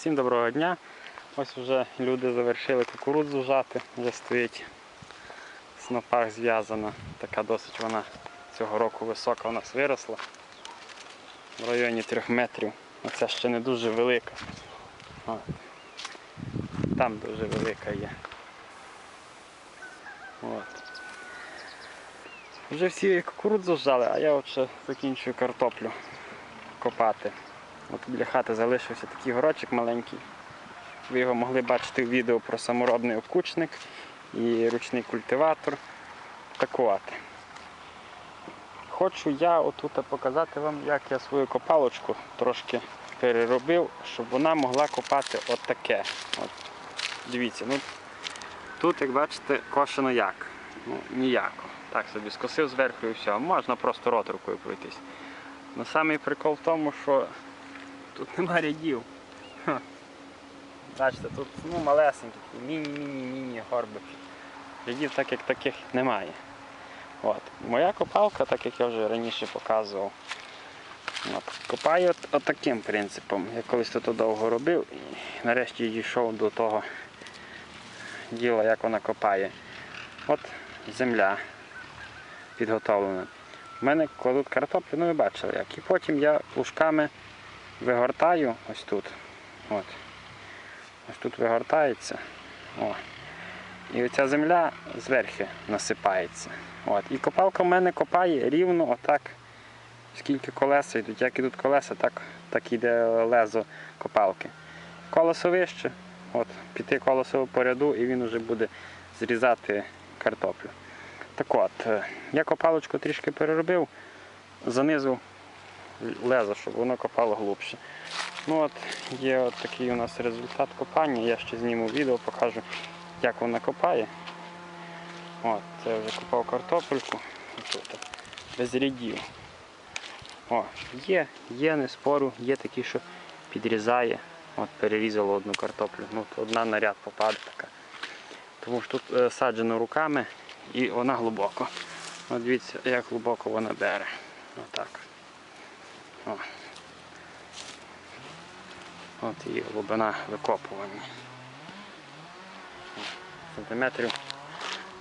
Всім доброго дня. Ось вже люди завершили кукурудзу жати, вже стоїть снопах зв'язана. Така досить вона цього року висока у нас виросла. В районі 3 метрів. Оця ще не дуже велика. От. Там дуже велика є. От. Вже всі кукурудзу жали, а я от ще закінчую картоплю копати. От біля хати залишився такий горочок маленький. Ви його могли бачити в відео про саморобний окучник і ручний культиватор. Так от. Хочу я отут показати вам, як я свою копалочку трошки переробив, щоб вона могла копати отаке. От. Дивіться, ну тут, як бачите, кошено як. Ну, ніяко. Так собі скосив зверху і все. Можна просто роторкою пройтись. Но самий прикол в тому, що тут нема рядів. Бачите, тут ну, малесенькі, міні-міні-міні горбики. Рядів так як таких немає. От. Моя копалка, так як я вже раніше показував, от, копаю от, от таким принципом. Я колись тут довго робив і нарешті дійшов до того діла, як вона копає. От земля підготовлена. У мене кладуть картоплю, ну ви бачили як. І потім я лужками вигортаю ось тут. От. Ось тут вигортається. О. І оця земля зверху насипається. От. І копалка в мене копає рівно отак, скільки колеса йдуть. Як ідуть колеса, так, так іде лезо копалки. Колесо вище, от, піти колесо по ряду і він вже буде зрізати картоплю. Так от, е, я копалочку трішки переробив, занизу лезо, щоб воно копало глибше. Ну от Є от такий у нас результат копання. Я ще зніму відео, покажу, як вона копає. От, Це я вже копав картопельку. Тут, без рядів. О, Є, є, не спору, є такі, що підрізає. От Перерізало одну картоплю. Ну, Одна на ряд попаде така. Тому що тут е, саджено руками і вона глибоко. От дивіться, як глибоко вона бере. Отак. О. От її глибина викопування. Сантиметрів,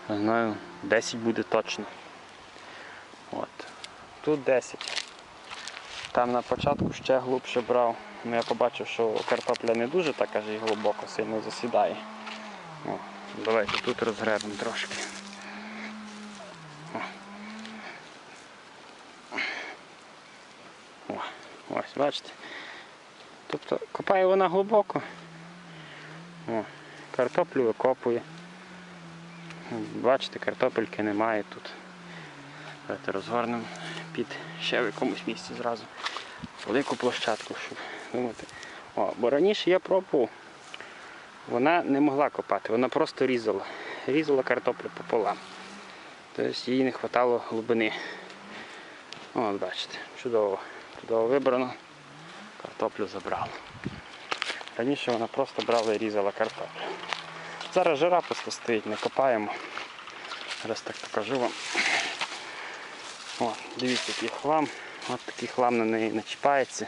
не знаю, 10 буде точно. От. Тут 10. Там на початку ще глибше брав. Ну, я побачив, що картопля не дуже так аж і глибоко сильно засідає. О, давайте тут розгребемо трошки. О. О, ось, бачите. Тобто копає вона глибоко. О, картоплю викопує. Бачите, картопельки немає тут. Давайте розгорнемо під ще в якомусь місці зразу велику площадку, щоб думати. О, бо раніше я пробував, вона не могла копати, вона просто різала. Різала картоплю пополам. Тобто їй не вистачало глибини. От бачите, чудово. Чудово вибрано. Картоплю забрала. Раніше вона просто брала і різала картоплю. Зараз жира просто стоїть, не копаємо. Зараз так покажу вам. О, дивіться, який хлам. От такий хлам на неї начіпається.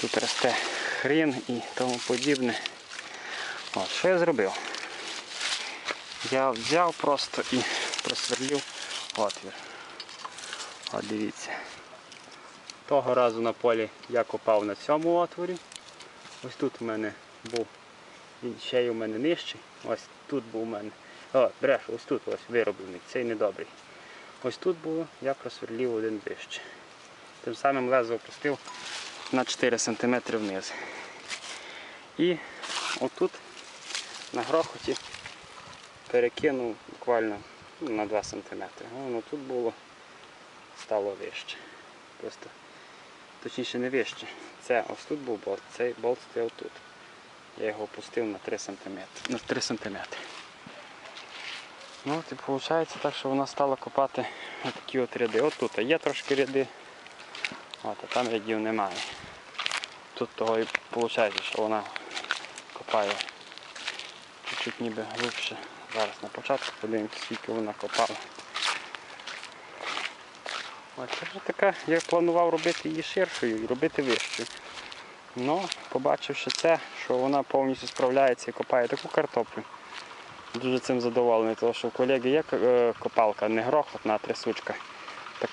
Тут росте хрін і тому подібне. От, що я зробив? Я взяв просто і просверлив отвір. От дивіться. Того разу на полі я копав на цьому отворі. Ось тут у мене був, ще й у мене нижчий. Ось тут був у мене. О, бреш, ось тут ось вироблений, цей недобрий. Ось тут було, я просверлив один вище. Тим самим лезо опустив на 4 см вниз. І отут на грохоті перекинув буквально ну, на 2 см. Воно тут було, стало вище. Просто точніше не вище. Це ось тут був болт, цей болт стояв тут. Я його опустив на 3 см. На 3 см. Ну от і виходить так, що вона стала копати такі от ряди. От тут є трошки ряди, от, а там рядів немає. Тут того і виходить, що вона копає чуть-чуть ніби глибше. Зараз на початку подивимося, скільки вона копала. Це вже така, я планував робити її ширшою і робити вищою. Ну, побачивши це, що вона повністю справляється і копає таку картоплю. Дуже цим задоволений, тому що у колеги є е, копалка, не грохотна, а трясучка. Так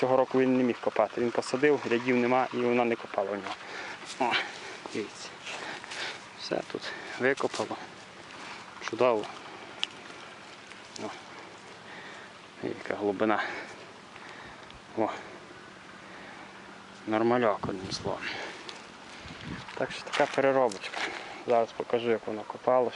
цього року він не міг копати. Він посадив, рядів нема і вона не копала у нього. О, дивіться. Все тут викопало. Чудово. О. Яка глибина. О. Нормальок, одним словом. Так що така переробочка. Зараз покажу, як воно копало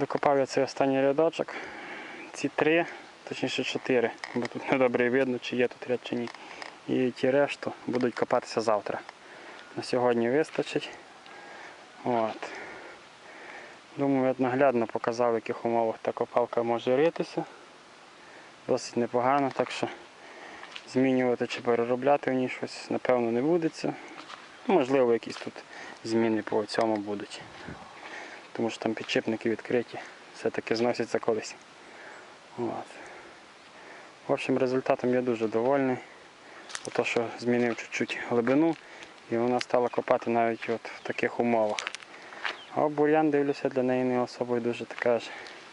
Докопав я цей останній рядочок. Ці три, точніше чотири, бо тут недобре видно, чи є тут ряд чи ні. І ті решту будуть копатися завтра. На сьогодні вистачить. От. Думаю, я наглядно показав, в яких умовах та копалка може ритися. Досить непогано, так що змінювати чи переробляти в ній щось, напевно, не будеться. Можливо, якісь тут зміни по цьому будуть. Тому що там підшипники відкриті, все-таки зносяться колись. От. В общем, результатом я дуже довольний. То, що змінив чуть-чуть глибину і вона стала копати навіть от в таких умовах. А бур'ян, дивлюся, для неї не особою дуже така ж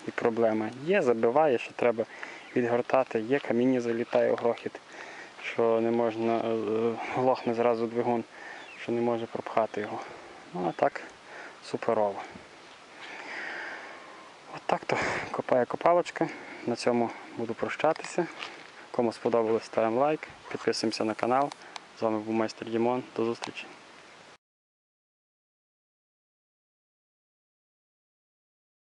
і проблема. Є, забиває, що треба відгортати, є каміння залітає грохіт, що не можна, е, глохне зразу двигун, що не може пропхати його. Ну а так суперово. От так то копає копалочка. На цьому буду прощатися. Кому сподобалось, ставимо лайк, підписуємося на канал. З вами був майстер Дімон. До зустрічі.